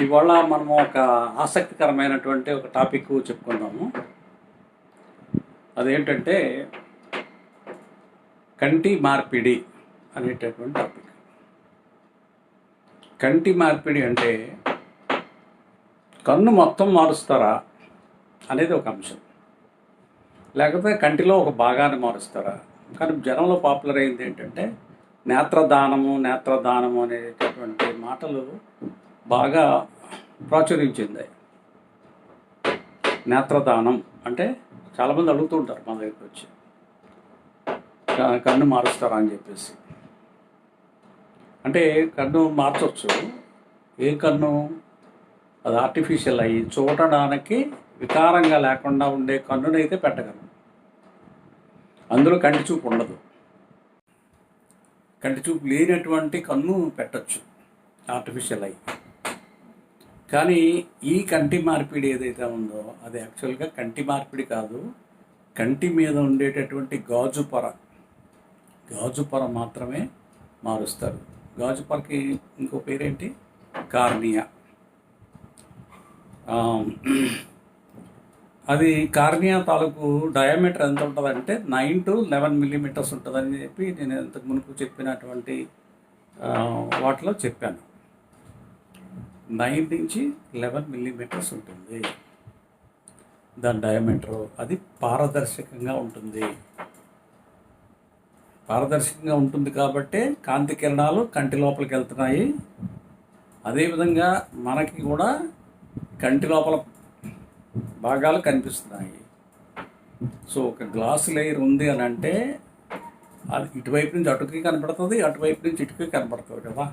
ఇవాళ మనము ఒక ఆసక్తికరమైనటువంటి ఒక టాపిక్ చెప్పుకుందాము. అదేంటంటే కంటి మార్పిడి అనేటటువంటి టాపిక్. కంటి మార్పిడి అంటే కన్ను మొత్తం మారుస్తారా అనేది ఒక అంశం. లేకపోతే కంటిలో ఒక భాగాన్ని మారుస్తారా? కానీ జనంలో పాపులర్ అయింది ఏంటంటే నేత్రదానము నేత్రదానము అనేటటువంటి మాటలు బాగా ప్రాచుర్యించింది నేత్రదానం అంటే చాలామంది అడుగుతూ ఉంటారు మా దగ్గరికి వచ్చి. కన్ను మారుస్తారా అని చెప్పేసి. అంటే కన్ను మార్చవచ్చు ఏ కన్ను? అది ఆర్టిఫిషియల్ అయ్యి చూడడానికి వికారంగా లేకుండా ఉండే కన్నునైతే పెట్టగలం అందులో కంటి చూపు ఉండదు. కంటి చూపు లేనటువంటి కన్ను పెట్టచ్చు. ఆర్టిఫిషియల్ అయ్యి. కానీ ఈ కంటి మార్పిడి ఏదైతే ఉందో అది యాక్చువల్గా కంటి మార్పిడి కాదు. కంటి మీద ఉండేటటువంటి గాజు పొర గాజు పొర మాత్రమే మారుస్తారు. గాజు పొరకి ఇంకో పేరేంటి? కార్నియా. అది కార్నియా తాలూకు డయామీటర్ ఎంత ఉంటుందంటే నైన్ టు లెవెన్ మిల్లీమీటర్స్ ఉంటుందని చెప్పి నేను ఇంతకు మునుపు చెప్పినటువంటి వాటిలో చెప్పాను. నైన్ నుంచి లెవెన్ మిల్లీమీటర్స్ ఉంటుంది. దాని డయామీటరు అది పారదర్శకంగా ఉంటుంది. పారదర్శకంగా ఉంటుంది కాబట్టి కాంతి కిరణాలు కంటి లోపలికి వెళ్తున్నాయి. అదేవిధంగా మనకి కూడా కంటి లోపల భాగాలు కనిపిస్తున్నాయి. సో ఒక గ్లాస్ లేయర్ ఉంది అని అంటే అది ఇటువైపు నుంచి అటుకి కనపడుతుంది అటువైపు నుంచి ఇటుకి కనపడుతుంది కదా.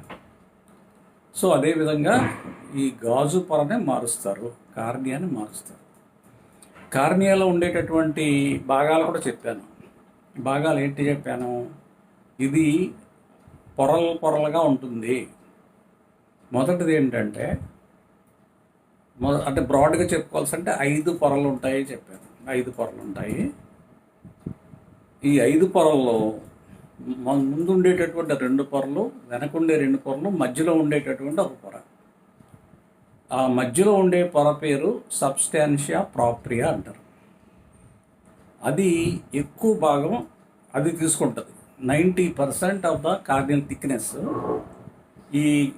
సో అదేవిధంగా ఈ గాజు పొరనే మారుస్తారు కార్నియాని మారుస్తారు. కార్నియాలో ఉండేటటువంటి భాగాలు కూడా చెప్పాను. భాగాలు ఏంటి చెప్పాను? ఇది పొరలు పొరలుగా ఉంటుంది. మొదటిది ఏంటంటే మొద అంటే బ్రాడ్గా చెప్పుకోవాల్సి అంటే ఐదు పొరలు ఉంటాయి చెప్పాను. ఐదు పొరలు ఉంటాయి. ఈ ఐదు పొరల్లో ముందు ఉండేటటువంటి రెండు పొరలు వెనక ఉండే రెండు పొరలు మధ్యలో ఉండేటటువంటి ఒక పొర. ఆ మధ్యలో ఉండే పొర పేరు సబ్స్టాన్షియా ప్రాప్రియా అంటారు. అది ఎక్కువ భాగం అది తీసుకుంటుంది. Ninety percent of the cardial thickness ఈ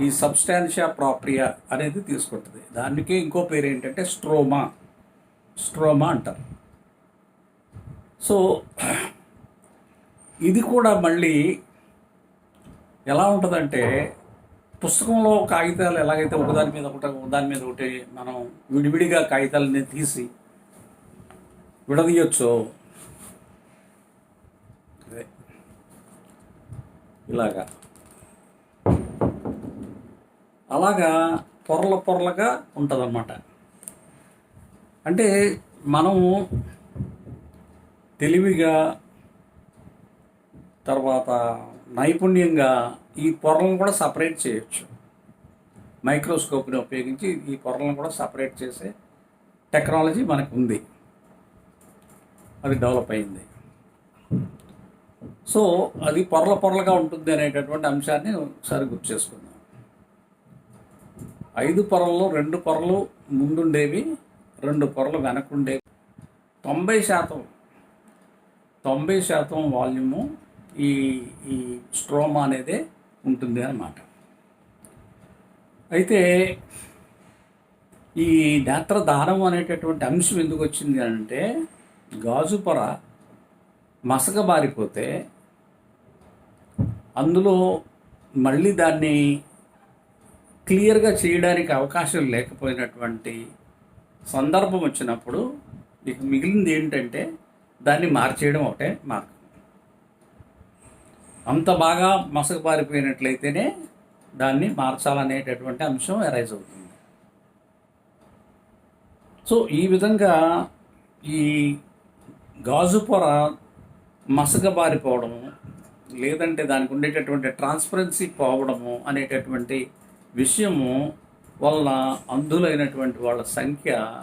ఈ సబ్స్టాన్షియా ప్రాప్రియా అనేది తీసుకుంటుంది. దానికి ఇంకో పేరు ఏంటంటే స్ట్రోమా. స్ట్రోమా అంటారు. సో ఇది కూడా మళ్ళీ ఎలా ఉంటుందంటే పుస్తకంలో కాగితాలు ఎలాగైతే ఒకదాని మీద ఒకటి ఒకదాని మీద ఒకటి మనం విడివిడిగా కాగితాలని తీసి విడదీయొచ్చు అదే ఇలాగా. అలాగా పొరల పొరలుగా ఉంటుందన్నమాట. అంటే మనము తెలివిగా తర్వాత నైపుణ్యంగా ఈ పొరలను కూడా సపరేట్ చేయొచ్చు. మైక్రోస్కోప్ని ఉపయోగించి ఈ పొరలను కూడా సపరేట్ చేసే టెక్నాలజీ మనకు ఉంది అది డెవలప్ అయింది. సో అది పొరల పొరలుగా ఉంటుంది అనేటటువంటి అంశాన్ని ఒకసారి గుర్తు చేసుకుందాం. ఐదు పొరల్లో రెండు పొరలు ముందుండేవి రెండు పొరలు వెనకుండేవి. తొంభై శాతం తొంభై శాతం వాల్యూము ఈ ఈ స్ట్రోమా అనేది ఉంటుంది అన్నమాట. అయితే ఈ నేత్రదానం అనేటటువంటి అంశం ఎందుకు వచ్చింది అంటే గాజు పొర మసకబారిపోతే అందులో మళ్ళీ దాన్ని క్లియర్గా చేయడానికి అవకాశం లేకపోయినటువంటి సందర్భం వచ్చినప్పుడు ఇక మిగిలింది ఏంటంటే దాన్ని మార్చేయడం ఒకటే మార్గం. అంత బాగా మసకబారిపోయినట్లయితేనే దాన్ని మార్చాలనేటటువంటి అంశం అరైజ్ అవుతుంది. సో ఈ విధంగా ఈ గాజు పొర మసకబారిపోవడము లేదంటే దానికి ఉండేటటువంటి ట్రాన్స్పరెన్సీ పోవడము అనేటటువంటి విషయము వల్ల అంధులైనటువంటి వాళ్ళ సంఖ్య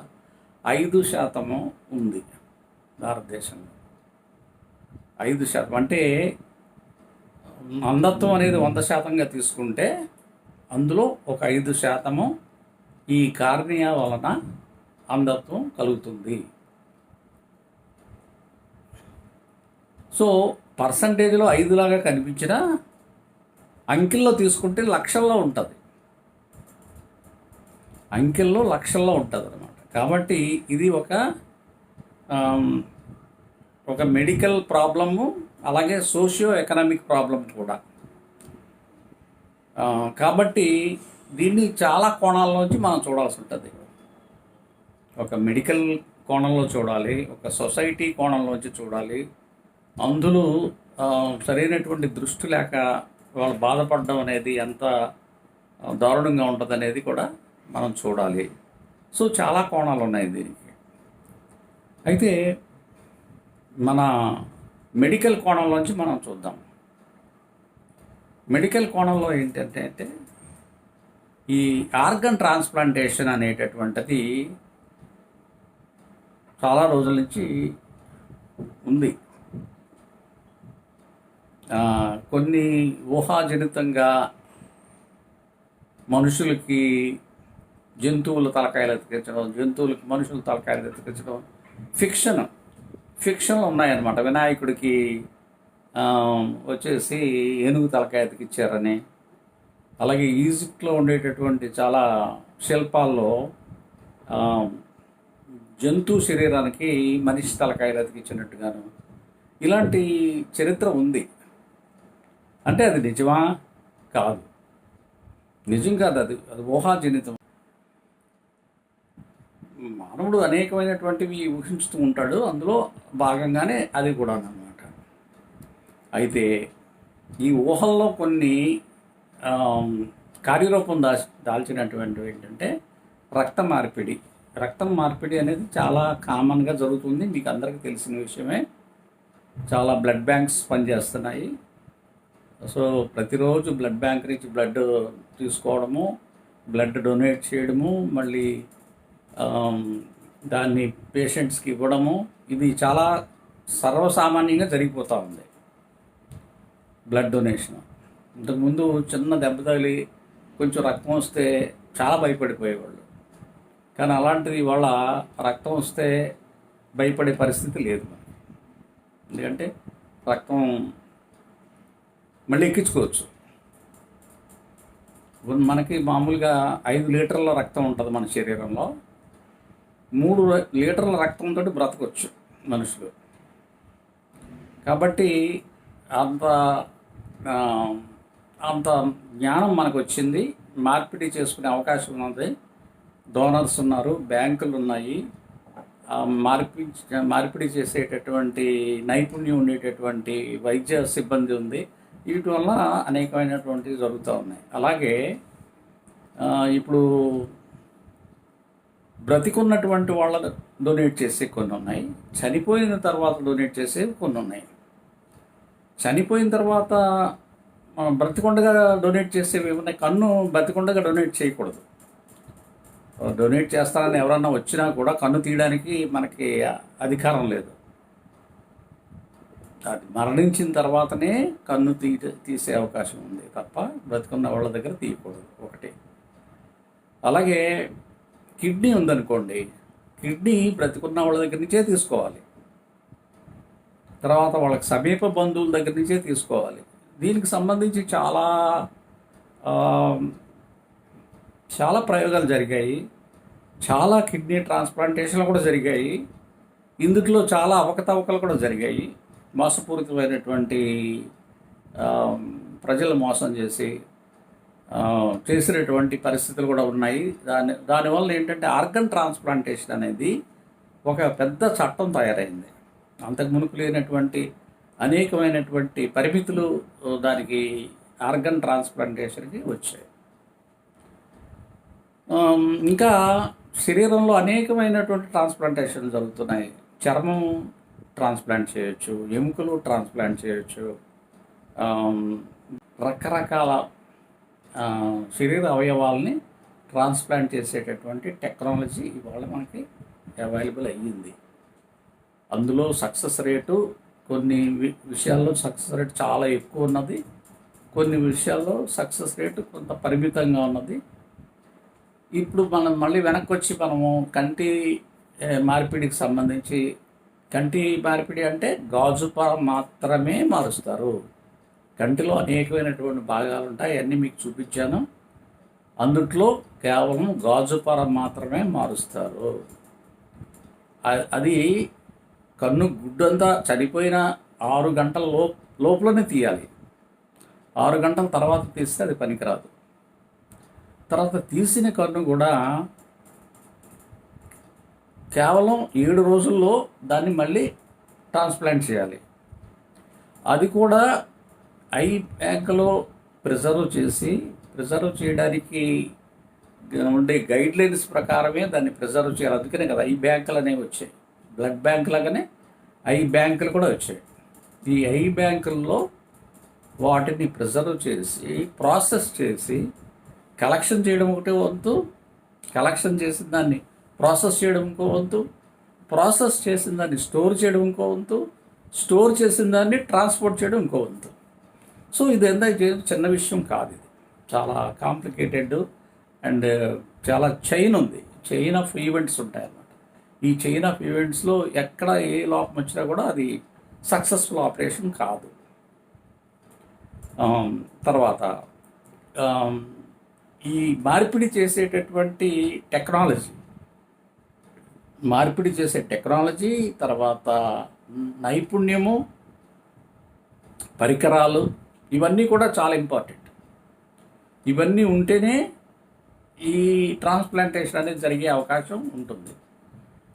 ఐదు శాతము ఉంది భారతదేశంలో. ఐదు శాతం. అంటే అంధత్వం అనేది వంద శాతంగా తీసుకుంటే అందులో ఒక ఐదు శాతము ఈ కార్నియా వలన అంధత్వం కలుగుతుంది. సో పర్సంటేజ్లో ఐదులాగా కనిపించిన అంకెల్లో తీసుకుంటే లక్షల్లో ఉంటుంది. అంకెల్లో లక్షల్లో ఉంటుంది అనమాట కాబట్టి ఇది ఒక ఒక మెడికల్ ప్రాబ్లము అలాగే సోషియో ఎకనామిక్ ప్రాబ్లం కూడా కాబట్టి దీన్ని చాలా కోణాల్లోంచి మనం చూడాల్సి ఉంటుంది. ఒక మెడికల్ కోణంలో చూడాలి ఒక సొసైటీ కోణంలోంచి చూడాలి. అందులో సరైనటువంటి దృష్టి లేక వాళ్ళు బాధపడడం అనేది ఎంత దారుణంగా ఉంటుంది అనేది కూడా మనం చూడాలి. సో చాలా కోణాలు ఉన్నాయి దీనికి. అయితే మన మెడికల్ కోణంలోంచి మనం చూద్దాం. మెడికల్ కోణంలో ఏంటంటే అంటే ఈ ఆర్గన్ ట్రాన్స్ప్లాంటేషన్ అనేటటువంటిది చాలా రోజుల నుంచి ఉంది. కొన్ని ఊహాజనితంగా మనుషులకి జంతువుల తలకాయలు ఎత్తికించడం జంతువులకి మనుషుల తలకాయలు ఎత్తికించడం ఫిక్షన్ ఫిక్షన్లు ఉన్నాయన్నమాట. వినాయకుడికి వచ్చేసి ఏనుగు తలకాయ ఎత్తికిచ్చారని అలాగే ఈజిప్ట్లో ఉండేటటువంటి చాలా శిల్పాల్లో జంతు శరీరానికి మనిషి తలకాయలు అతికిచ్చినట్టుగాను ఇలాంటి చరిత్ర ఉంది. అంటే అది నిజమా? కాదు. నిజం కాదు అది. అది ఊహాజనితం. మానవుడు అనేకమైనటువంటివి ఊహించుతూ ఉంటాడు. అందులో భాగంగానే అది కూడా అన్నమాట అయితే ఈ ఊహల్లో కొన్ని కార్యరూపం దా దాల్చినటువంటివి ఏంటంటే రక్త మార్పిడి. రక్తం మార్పిడి అనేది చాలా కామన్గా జరుగుతుంది. మీకు అందరికీ తెలిసిన విషయమే. చాలా బ్లడ్ బ్యాంక్స్ పనిచేస్తున్నాయి. సో ప్రతిరోజు బ్లడ్ బ్యాంక్ నుంచి బ్లడ్ తీసుకోవడము బ్లడ్ డొనేట్ చేయడము మళ్ళీ దాన్ని పేషెంట్స్కి ఇవ్వడము ఇది చాలా సర్వసామాన్యంగా జరిగిపోతూ ఉంది. బ్లడ్ డొనేషన్ ఇంతకుముందు చిన్న దెబ్బ తగిలి కొంచెం రక్తం వస్తే చాలా భయపడిపోయేవాళ్ళు. కానీ అలాంటిది ఇవాళ రక్తం వస్తే భయపడే పరిస్థితి లేదు ఎందుకంటే రక్తం మళ్ళీ ఎక్కించుకోవచ్చు. మనకి మామూలుగా ఐదు లీటర్ల రక్తం ఉంటుంది మన శరీరంలో. మూడు లీటర్ల రక్తంతో బ్రతకొచ్చు మనుషులు. కాబట్టి అంత అంత జ్ఞానం మనకు వచ్చింది మార్పిడి చేసుకునే అవకాశం ఉన్నది. డోనర్స్ ఉన్నారు బ్యాంకులు ఉన్నాయి. మార్పి మార్పిడి చేసేటటువంటి నైపుణ్యం ఉండేటటువంటి వైద్య సిబ్బంది ఉంది. వీటి వల్ల అనేకమైనటువంటివి జరుగుతూ ఉన్నాయి. అలాగే ఇప్పుడు బ్రతికున్నటువంటి వాళ్ళ డొనేట్ చేసే కొన్ని ఉన్నాయి. చనిపోయిన తర్వాత డొనేట్ చేసేవి కొన్ని ఉన్నాయి. చనిపోయిన తర్వాత బ్రతికుండగా బ్రతికొండగా డొనేట్ చేసేవి ఉన్నాయి కన్ను బ్రతికొండగా డొనేట్ చేయకూడదు. డొనేట్ చేస్తానని ఎవరన్నా వచ్చినా కూడా కన్ను తీయడానికి మనకి అధికారం లేదు. అది మరణించిన తర్వాతనే కన్ను తీ తీసే అవకాశం ఉంది తప్ప బ్రతికున్న వాళ్ళ దగ్గర తీయకూడదు. ఒకటి. అలాగే కిడ్నీ ఉందనుకోండి కిడ్నీ బ్రతికున్న వాళ్ళ దగ్గర నుంచే తీసుకోవాలి. తర్వాత వాళ్ళకి సమీప బంధువుల దగ్గర నుంచే తీసుకోవాలి. దీనికి సంబంధించి చాలా చాలా ప్రయోగాలు జరిగాయి. చాలా కిడ్నీ ట్రాన్స్ప్లాంటేషన్లు కూడా జరిగాయి. ఇందులో చాలా అవకతవకలు కూడా జరిగాయి. మోసపూరితమైనటువంటి ప్రజలు మోసం చేసి చేసినటువంటి పరిస్థితులు కూడా ఉన్నాయి. దాని దానివల్ల ఏంటంటే ఆర్గన్ ట్రాన్స్ప్లాంటేషన్ అనేది ఒక పెద్ద చట్టం తయారైంది. అంతకు మునుపు లేనటువంటి అనేకమైనటువంటి పరిమితులు దానికి ఆర్గన్ ట్రాన్స్ప్లాంటేషన్కి వచ్చాయి. ఇంకా శరీరంలో అనేకమైనటువంటి ట్రాన్స్ప్లాంటేషన్ జరుగుతున్నాయి. చర్మం ట్రాన్స్ప్లాంట్ చేయొచ్చు ఎముకలు ట్రాన్స్ప్లాంట్ చేయొచ్చు. రకరకాల శరీర అవయవాల్ని ట్రాన్స్ప్లాంట్ చేసేటటువంటి టెక్నాలజీ ఇవాళ మనకి అవైలబుల్ అయ్యింది. అందులో సక్సెస్ రేటు కొన్ని వి- విషయాల్లో సక్సెస్ రేట్ చాలా ఎక్కువ ఉన్నది. కొన్ని విషయాల్లో సక్సెస్ రేటు కొంత పరిమితంగా ఉన్నది. ఇప్పుడు మనం మళ్ళీ వెనక్కి వచ్చి మనము కంటి మార్పిడికి సంబంధించి కంటి మార్పిడి అంటే గాజు మాత్రమే మారుస్తారు. కంటిలో అనేకమైనటువంటి భాగాలు ఉంటాయి. అన్నీ మీకు చూపించాను. అందుట్లో కేవలం గాజు పొర మాత్రమే మారుస్తారు. అది కన్ను గుడ్డంతా చనిపోయిన ఆరు గంటల లో లోపలనే తీయాలి. ఆరు గంటల తర్వాత తీస్తే అది పనికిరాదు. తర్వాత తీసిన కన్ను కూడా కేవలం ఏడు రోజుల్లో దాన్ని మళ్ళీ ట్రాన్స్ప్లాంట్ చేయాలి. అది కూడా ఐ బ్యాంకులో ప్రిజర్వ్ చేసి ప్రిజర్వ్ చేయడానికి ఉండే గైడ్ లైన్స్ ప్రకారమే దాన్ని ప్రిజర్వ్ చేయాలి. అందుకనే కదా ఐ బ్యాంకులు అనేవి వచ్చాయి. బ్లడ్ బ్యాంక్ లాగానే ఐ బ్యాంకులు కూడా వచ్చాయి. ఈ ఐ బ్యాంకుల్లో వాటిని ప్రిజర్వ్ చేసి ప్రాసెస్ చేసి కలెక్షన్ చేయడం ఒకటి వంతు కలెక్షన్ చేసిన దాన్ని ప్రాసెస్ చేయడం ఇంకో వంతు ప్రాసెస్ చేసిన దాన్ని స్టోర్ చేయడం ఇంకో వంతు స్టోర్ చేసిన దాన్ని ట్రాన్స్పోర్ట్ చేయడం ఇంకో వంతు సో ఇది ఎంత చిన్న విషయం కాదు ఇది. చాలా కాంప్లికేటెడ్ అండ్ చాలా చైన్ ఉంది. చైన్ ఆఫ్ ఈవెంట్స్ ఉంటాయి అన్నమాట. ఈ చైన్ ఆఫ్ ఈవెంట్స్లో ఎక్కడ ఏ లోపం వచ్చినా కూడా అది సక్సెస్ఫుల్ ఆపరేషన్ కాదు. తర్వాత ఈ మార్పిడి చేసేటటువంటి టెక్నాలజీ మార్పిడి చేసే టెక్నాలజీ తర్వాత నైపుణ్యము పరికరాలు ఇవన్నీ కూడా చాలా ఇంపార్టెంట్ ఇవన్నీ ఉంటేనే ఈ ట్రాన్స్ప్లాంటేషన్ అనేది జరిగే అవకాశం ఉంటుంది.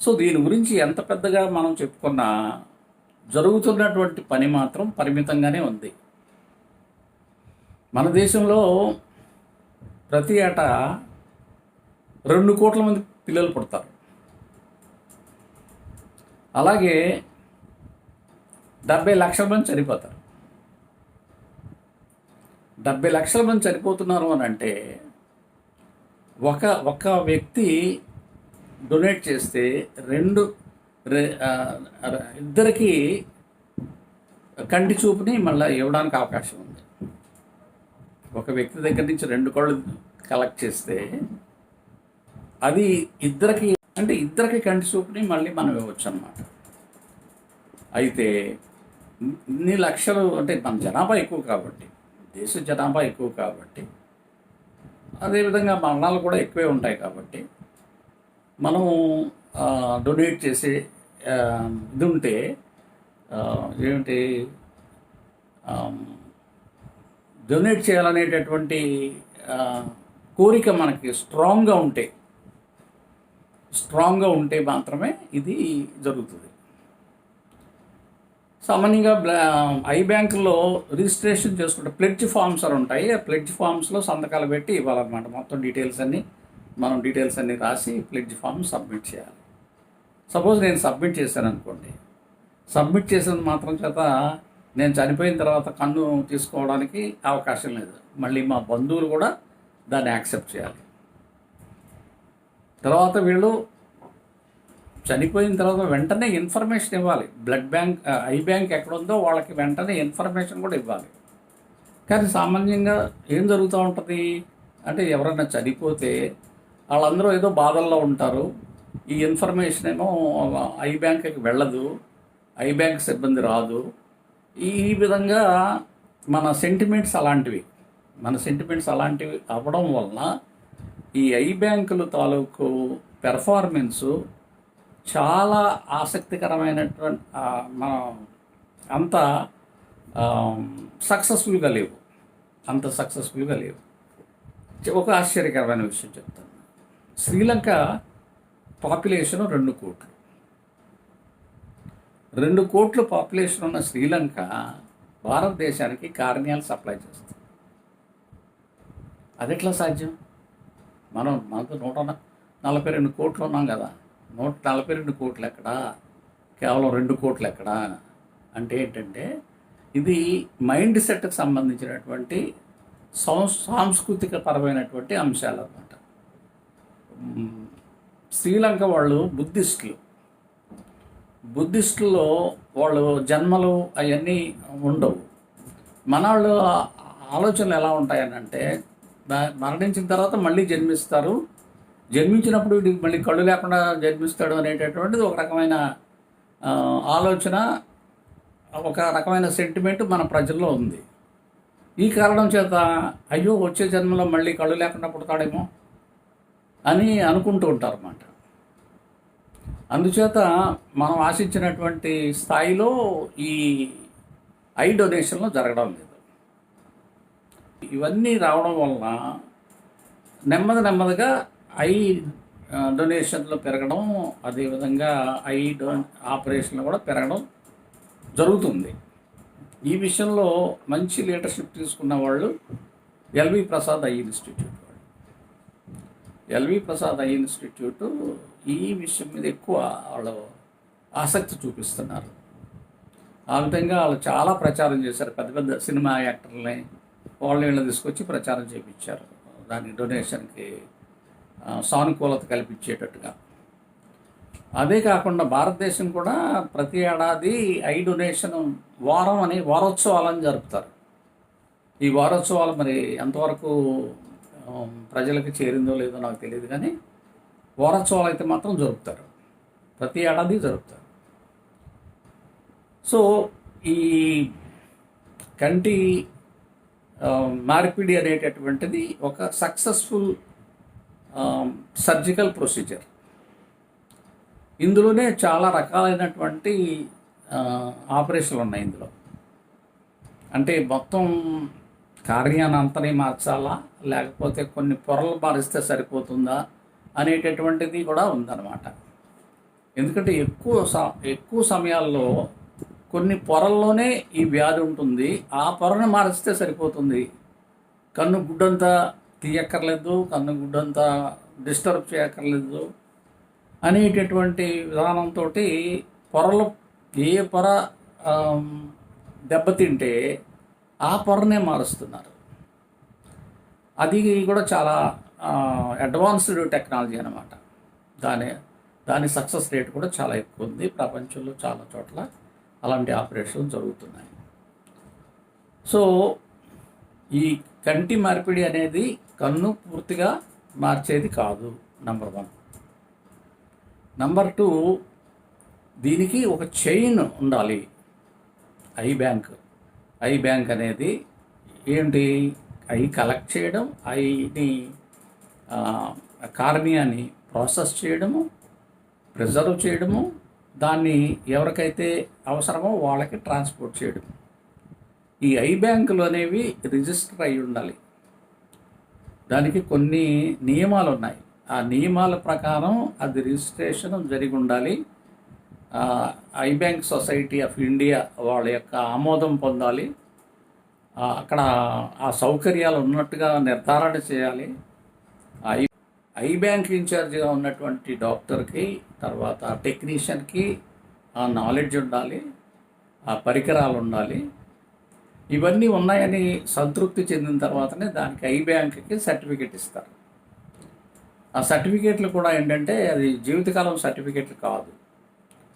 సో దీని గురించి ఎంత పెద్దగా మనం చెప్పుకున్నా జరుగుతున్నటువంటి పని మాత్రం పరిమితంగానే ఉంది. మన దేశంలో ప్రతి ఏటా రెండు కోట్ల మంది పిల్లలు పుడతారు. అలాగే డెబ్బై లక్షల మంది చనిపోతారు. డెబ్బై లక్షల మంది చనిపోతున్నారు అని అంటే ఒక ఒక వ్యక్తి డొనేట్ చేస్తే రెండు ఇద్దరికి కంటి చూపుని మళ్ళీ ఇవ్వడానికి అవకాశం ఉంది. ఒక వ్యక్తి దగ్గర నుంచి రెండు కళ్ళు కలెక్ట్ చేస్తే అది ఇద్దరికి అంటే ఇద్దరికి కంటి చూపుని మళ్ళీ మనం ఇవ్వచ్చు అన్నమాట. అయితే ఇన్ని లక్షలు అంటే మన జనాభా ఎక్కువ కాబట్టి దేశ జనాభా ఎక్కువ కాబట్టి అదేవిధంగా మరణాలు కూడా ఎక్కువే ఉంటాయి కాబట్టి మనము డొనేట్ చేసే ఇది ఉంటే ఏమిటి డొనేట్ చేయాలనేటటువంటి కోరిక మనకి స్ట్రాంగ్గా ఉంటే స్ట్రాంగ్గా ఉంటే మాత్రమే ఇది జరుగుతుంది. సామాన్యంగా బ్లా ఐ బ్యాంకులో రిజిస్ట్రేషన్ చేసుకుంటే ప్లెడ్జ్ ఫామ్స్ అని ఉంటాయి. ఆ ప్లెడ్జ్ ఫామ్స్లో సంతకాలు పెట్టి ఇవ్వాలన్నమాట. మొత్తం డీటెయిల్స్ అన్నీ మనం డీటెయిల్స్ అన్నీ రాసి ప్లెడ్జ్ ఫామ్ సబ్మిట్ చేయాలి. సపోజ్ నేను సబ్మిట్ చేశాను అనుకోండి సబ్మిట్ చేసిన మాత్రం చేత నేను చనిపోయిన తర్వాత కన్ను తీసుకోవడానికి అవకాశం లేదు. మళ్ళీ మా బంధువులు కూడా దాన్ని యాక్సెప్ట్ చేయాలి. తర్వాత వీళ్ళు చనిపోయిన తర్వాత వెంటనే ఇన్ఫర్మేషన్ ఇవ్వాలి. బ్లడ్ బ్యాంక్ ఐ బ్యాంక్ ఎక్కడ ఉందో వాళ్ళకి వెంటనే ఇన్ఫర్మేషన్ కూడా ఇవ్వాలి. కానీ సామాన్యంగా ఏం జరుగుతూ ఉంటుంది? అంటే ఎవరైనా చనిపోతే వాళ్ళందరూ ఏదో బాధల్లో ఉంటారు. ఈ ఇన్ఫర్మేషన్ ఏమో ఐ బ్యాంక్కి వెళ్ళదు. ఐ బ్యాంక్ సిబ్బంది రాదు. ఈ ఈ విధంగా మన సెంటిమెంట్స్ అలాంటివి మన సెంటిమెంట్స్ అలాంటివి అవ్వడం వలన ఈ ఐ బ్యాంకుల తాలూకు పెర్ఫార్మెన్సు చాలా ఆసక్తికరమైనటువంటి మనం అంత సక్సెస్ఫుల్గా లేవు. అంత సక్సెస్ఫుల్గా లేవు. ఒక ఆశ్చర్యకరమైన విషయం చెప్తాను. శ్రీలంక పాపులేషన్ రెండు కోట్లు. రెండు కోట్ల పాపులేషన్ ఉన్న శ్రీలంక భారతదేశానికి కార్నియాలు సప్లై చేస్తుంది. అది ఎట్లా సాధ్యం? మనం మనతో నూట నలభై రెండు కోట్లు ఉన్నాం కదా. నూట నలభై రెండు కోట్లు ఎక్కడా? కేవలం రెండు కోట్లు ఎక్కడా? అంటే ఏంటంటే ఇది మైండ్ సెట్కి సంబంధించినటువంటి సం సాంస్కృతిక పరమైనటువంటి అంశాలు అన్నమాట. శ్రీలంక వాళ్ళు బుద్ధిస్టులు. బుద్ధిస్టుల్లో వాళ్ళు జన్మలు అవన్నీ ఉండవు. మన వాళ్ళు ఆలోచనలు ఎలా ఉంటాయని అంటే మ- మరణించిన తర్వాత మళ్ళీ జన్మిస్తారు జన్మించినప్పుడు వీడికి మళ్ళీ కళ్ళు లేకుండా జన్మిస్తాడు అనేటటువంటిది ఒక రకమైన ఆలోచన ఒక రకమైన సెంటిమెంట్ మన ప్రజల్లో ఉంది. ఈ కారణం చేత అయ్యో వచ్చే జన్మలో మళ్ళీ కళ్ళు లేకుండా పుడతాడేమో అని అనుకుంటూ ఉంటారు అన్నమాట అందుచేత మనం ఆశించినటువంటి స్థాయిలో ఈ ఐ డొనేషన్లు జరగడం లేదు. ఇవన్నీ రావడం వలన నెమ్మది నెమ్మదిగా ఐ డొనేషన్లు పెరగడం అదేవిధంగా ఐ డొ ఆపరేషన్లు కూడా పెరగడం జరుగుతుంది. ఈ విషయంలో మంచి లీడర్షిప్ తీసుకున్న వాళ్ళు L V Prasad eye institute వాళ్ళు. L V Prasad eye institute ఈ విషయం మీద ఎక్కువ వాళ్ళు ఆసక్తి చూపిస్తున్నారు. ఆ విధంగా వాళ్ళు చాలా ప్రచారం చేశారు. పెద్ద పెద్ద సినిమా యాక్టర్లని వాళ్ళని వీళ్ళు తీసుకొచ్చి ప్రచారం చేయించారు దాని డొనేషన్కి సానుకూలత కల్పించేటట్టుగా. అదే కాకుండా భారతదేశం కూడా ప్రతి ఏడాది ఐ డొనేషన్ వారం అని వారోత్సవాలని జరుపుతారు. ఈ వారోత్సవాలు మరి ఎంతవరకు ప్రజలకు చేరిందో లేదో నాకు తెలియదు కానీ వారోత్సవాలు అయితే మాత్రం జరుపుతారు. ప్రతి ఏడాది జరుపుతారు. సో ఈ కంటి మార్పిడి అనేటటువంటిది ఒక సక్సెస్ఫుల్ సర్జికల్ ప్రొసీజర్ ఇందులోనే చాలా రకాలైనటువంటి ఆపరేషన్లు ఉన్నాయి ఇందులో. అంటే మొత్తం కార్యాన్ని అంతనే మార్చాలా లేకపోతే కొన్ని పొరలు మారిస్తే సరిపోతుందా అనేటటువంటిది కూడా ఉందన్నమాట. ఎందుకంటే ఎక్కువ స ఎక్కువ సమయాల్లో కొన్ని పొరల్లోనే ఈ వ్యాధి ఉంటుంది ఆ పొరను మారిస్తే సరిపోతుంది. కన్ను గుడ్డంతా తీయక్కర్లేదు కన్ను గుడ్డంతా డిస్టర్బ్ చేయక్కర్లేదు అనేటటువంటి విధానంతో పొరలు ఏ పొర దెబ్బతింటే ఆ పొరనే మారుస్తున్నారు. అది కూడా చాలా అడ్వాన్స్డ్ టెక్నాలజీ అనమాట దాని దాని సక్సెస్ రేట్ కూడా చాలా ఎక్కువ ఉంది. ప్రపంచంలో చాలా చోట్ల అలాంటి ఆపరేషన్లు జరుగుతున్నాయి. సో ఈ కంటి మార్పిడి అనేది కన్ను పూర్తిగా మార్చేది కాదు నంబర్ వన్ నంబర్ టూ దీనికి ఒక చైన్ ఉండాలి. ఐ బ్యాంక్ ఐ బ్యాంక్ అనేది ఏంటి? ఐ కలెక్ట్ చేయడం ఐని కార్నియాని ప్రాసెస్ చేయడము ప్రిజర్వ్ చేయడము దాన్ని ఎవరికైతే అవసరమో వాళ్ళకి ట్రాన్స్పోర్ట్ చేయడం ఈ ఐ బ్యాంకులు అనేవి రిజిస్టర్ అయి ఉండాలి. దానికి కొన్ని నియమాలు ఉన్నాయి. ఆ నియమాల ప్రకారం అది రిజిస్ట్రేషన్ జరిగి ఉండాలి. Eye bank society of India వాళ్ళ యొక్క ఆమోదం పొందాలి. అక్కడ ఆ సౌకర్యాలు ఉన్నట్టుగా నిర్ధారణ చేయాలి. ఐ ఐ బ్యాంక్ ఇన్ఛార్జిగా ఉన్నటువంటి డాక్టర్కి తర్వాత టెక్నీషియన్కి ఆ నాలెడ్జ్ ఉండాలి. ఆ పరికరాలు ఉండాలి. ఇవన్నీ ఉన్నాయని సంతృప్తి చెందిన తర్వాతనే దానికి ఐ బ్యాంక్కి సర్టిఫికేట్ ఇస్తారు. ఆ సర్టిఫికేట్లు కూడా ఏంటంటే అది జీవితకాలం సర్టిఫికేట్లు కాదు.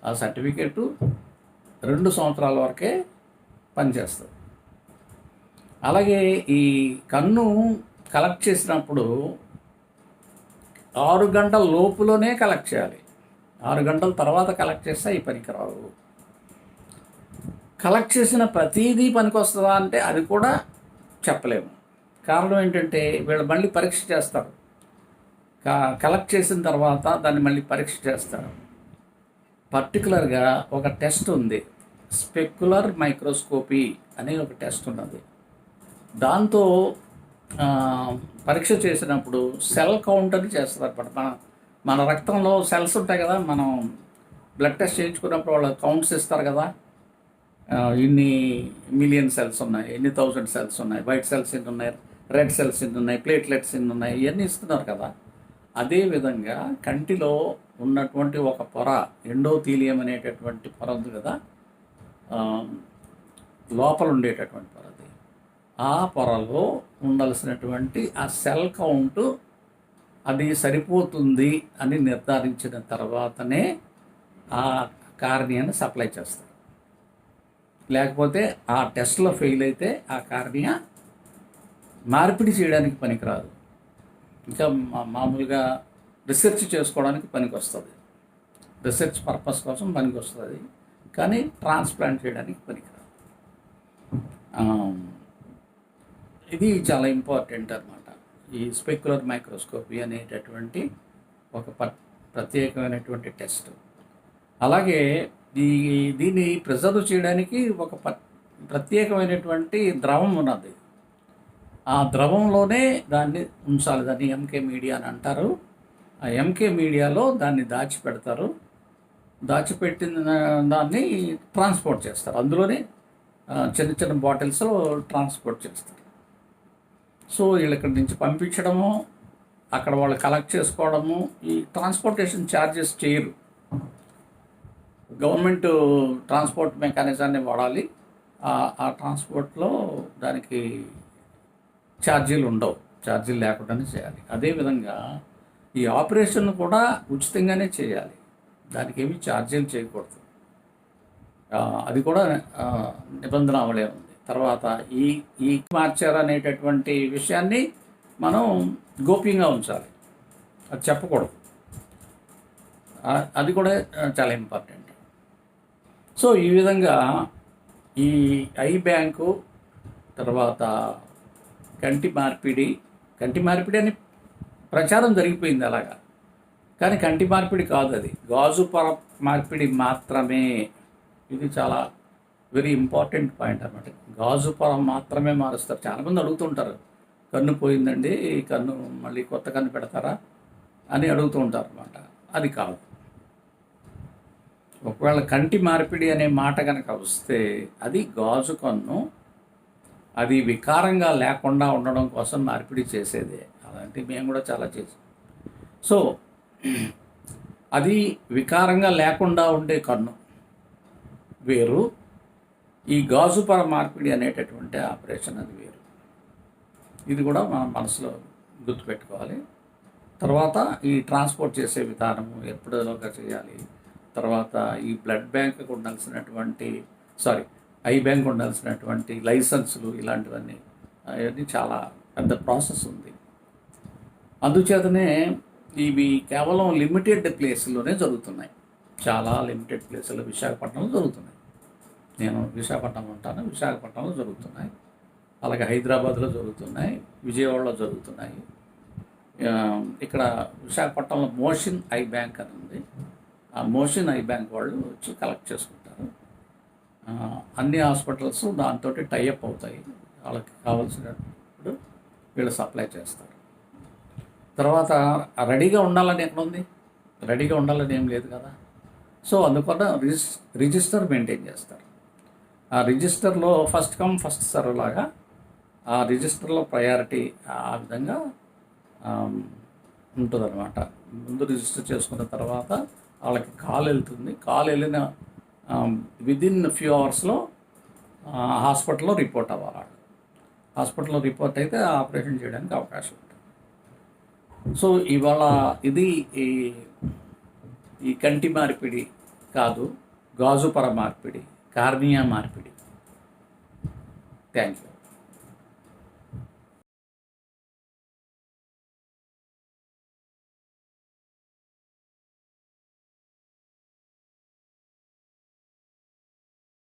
ఆ సర్టిఫికేటు రెండు సంవత్సరాల వరకే పనిచేస్తుంది. అలాగే ఈ కన్ను కలెక్ట్ చేసినప్పుడు ఆరు గంటల లోపులోనే కలెక్ట్ చేయాలి. ఆరు గంటల తర్వాత కలెక్ట్ చేస్తే ఈ పనికి రావు. కలెక్ట్ చేసిన ప్రతిదీ పనికొస్తుందా అంటే అది కూడా చెప్పలేము. కారణం ఏంటంటే వీళ్ళు మళ్ళీ పరీక్ష చేస్తారు. క- కలెక్ట్ చేసిన తర్వాత దాన్ని మళ్ళీ పరీక్ష చేస్తారు. పర్టికులర్గా ఒక టెస్ట్ ఉంది. స్పెక్యులర్ మైక్రోస్కోపీ అనే ఒక టెస్ట్ ఉన్నది. దాంతో పరీక్ష చేసినప్పుడు సెల్ కౌంటర్ అని చేస్తారు అనమాట మన మన రక్తంలో సెల్స్ ఉంటాయి కదా మనం బ్లడ్ టెస్ట్ చేయించుకున్నప్పుడు వాళ్ళు కౌంట్స్ ఇస్తారు కదా. ఇన్ని మిలియన్ సెల్స్ ఉన్నాయి ఎన్ని థౌజండ్ సెల్స్ ఉన్నాయి వైట్ సెల్స్ ఎన్ని ఉన్నాయి రెడ్ సెల్స్ ఎన్ని ఉన్నాయి ప్లేట్లెట్స్ ఎన్ని ఉన్నాయి ఇవన్నీ ఇస్తున్నారు కదా. అదే విధంగా కంటిలో ఉన్నటువంటి ఒక పొర ఎండోథీలియం అనేటటువంటి పొర ఉంది కదా లోపల ఉండేటటువంటి పొర అది. ఆ పొరలో ఉండాల్సినటువంటి ఆ సెల్ కౌంట్ అది సరిపోతుంది అని నిర్ధారించిన తర్వాతనే ఆ కార్నియాన్ని సప్లై చేస్తారు లేకపోతే ఆ టెస్ట్లో ఫెయిల్ అయితే ఆ కార్నియా మార్పిడి చేయడానికి పనికిరాదు. ఇంకా మా- మామూలుగా రీసెర్చ్ చేసుకోవడానికి పనికి వస్తుంది రీసెర్చ్ పర్పస్ కోసం పనికి వస్తుంది కానీ ట్రాన్స్ప్లాంట్ చేయడానికి పనికిరాదు. ఇది చాలా ఇంపార్టెంట్ అనమాట ఈ స్పెక్యులర్ మైక్రోస్కోపీ అనేటటువంటి ఒక ప ప్రత్యేకమైనటువంటి టెస్ట్. అలాగే దీ దీన్ని ప్రిజర్వ్ చేయడానికి ఒక ప్రత్యేకమైనటువంటి ద్రవం ఉన్నది. ఆ ద్రవంలోనే దాన్ని ఉంచాలి. దాన్ని ఎంకే మీడియా అని అంటారు. ఆ ఎంకే మీడియాలో దాన్ని దాచిపెడతారు. దాచిపెట్టిన దాన్ని ట్రాన్స్పోర్ట్ చేస్తారు. అందులోనే చిన్న చిన్న బాటిల్స్లో ట్రాన్స్పోర్ట్ చేస్తారు. సో వీళ్ళు ఇక్కడి నుంచి పంపించడము అక్కడ వాళ్ళు కలెక్ట్ చేసుకోవడము ఈ ట్రాన్స్పోర్టేషన్ ఛార్జెస్ చేయరు. గవర్నమెంట్ ట్రాన్స్పోర్ట్ మెకానిజాన్ని వాడాలి. ఆ- ట్రాన్స్పోర్ట్లో దానికి ఛార్జీలు ఉండవు. ఛార్జీలు లేకుండానే చేయాలి. అదేవిధంగా ఈ ఆపరేషన్ కూడా ఉచితంగానే చేయాలి. దానికి ఏమి ఛార్జీలు చేయకూడదు. అది కూడా ఆ, నిబంధనావళి ఉంది. తర్వాత ఈ ఈ మార్చారు అనేటటువంటి విషయాన్ని మనం గోప్యంగా ఉంచాలి. అది చెప్పకూడదు. అది కూడా చాలా ఇంపార్టెంట్. సో ఈ విధంగా ఈ ఐ బ్యాంకు తర్వాత కంటి మార్పిడి కంటి మార్పిడి అని ప్రచారం జరిగిపోయింది అలాగా. కానీ కంటి మార్పిడి కాదు అది. గాజు పర మార్పిడి మాత్రమే. ఇది చాలా వెరీ ఇంపార్టెంట్ పాయింట్ అనమాట గాజు పొర మాత్రమే మారుస్తారు. చాలామంది అడుగుతుంటారు కన్ను పోయిందండి కన్ను మళ్ళీ కొత్త కన్ను పెడతారా? అని అడుగుతూ ఉంటారు అనమాట అది కాదు. ఒకవేళ కంటి మార్పిడి అనే మాట కనుక వస్తే అది గాజు కన్ను అది వికారంగా లేకుండా ఉండడం కోసం మార్పిడి చేసేదే. అలాంటివి మేము కూడా చాలా చేసాం. సో అది వికారంగా లేకుండా ఉండే కన్ను. వేరు ఈ గాజు పర మార్పిడి అనేటటువంటి ఆపరేషన్ అది వేరు. ఇది కూడా మనం మనసులో గుర్తుపెట్టుకోవాలి. తర్వాత ఈ ట్రాన్స్పోర్ట్ చేసే విధానము ఎప్పుడోగా చేయాలి? తర్వాత ఈ బ్లడ్ బ్యాంక్కి ఉండాల్సినటువంటి సారీ ఐ బ్యాంక్ ఉండాల్సినటువంటి లైసెన్సులు ఇలాంటివన్నీ అవన్నీ చాలా పెద్ద ప్రాసెస్ ఉంది. అందుచేతనే ఇవి కేవలం లిమిటెడ్ ప్లేస్లోనే జరుగుతున్నాయి. చాలా లిమిటెడ్ ప్లేసులు విశాఖపట్నంలో జరుగుతున్నాయి. నేను విశాఖపట్నంలో ఉంటాను విశాఖపట్నంలో జరుగుతున్నాయి. అలాగే హైదరాబాద్లో జరుగుతున్నాయి విజయవాడలో జరుగుతున్నాయి. ఇక్కడ విశాఖపట్నంలో మోషన్ ఐ బ్యాంక్ అని ఉంది. ఆ మోషన్ ఐ బ్యాంక్ వాళ్ళు వచ్చి కలెక్ట్ చేసుకుంటారు. అన్ని హాస్పిటల్స్ దాంతో టైఅప్ అవుతాయి. వాళ్ళకి కావాల్సినప్పుడు వీళ్ళు సప్లై చేస్తారు. తర్వాత రెడీగా ఉండాలని ఎక్కడ ఉంది రెడీగా ఉండాలని ఏం లేదు కదా. సో అందువల్ల రిజిస్ రిజిస్టర్ మెయింటైన్ చేస్తారు. ఆ రిజిస్టర్లో ఫస్ట్ కమ్ ఫస్ట్ సర్వ్ లాగా ఆ రిజిస్టర్లో ప్రయారిటీ ఆ విధంగా ఉంటుందన్నమాట. ముందు రిజిస్టర్ చేసుకున్న తర్వాత వాళ్ళకి కాల్ వెళ్తుంది. కాల్ వెళ్ళిన విదిన్ ఫ్యూ అవర్స్లో హాస్పిటల్లో రిపోర్ట్ అవ్వాలి హాస్పిటల్లో రిపోర్ట్ అయితే ఆపరేషన్ చేయడానికి అవకాశం ఉంటుంది. సో ఇవాళ ఇది ఈ ఈ కంటి మార్పిడి కాదు గాజుపర మార్పిడి కార్నియా మార్పిడి. Thank you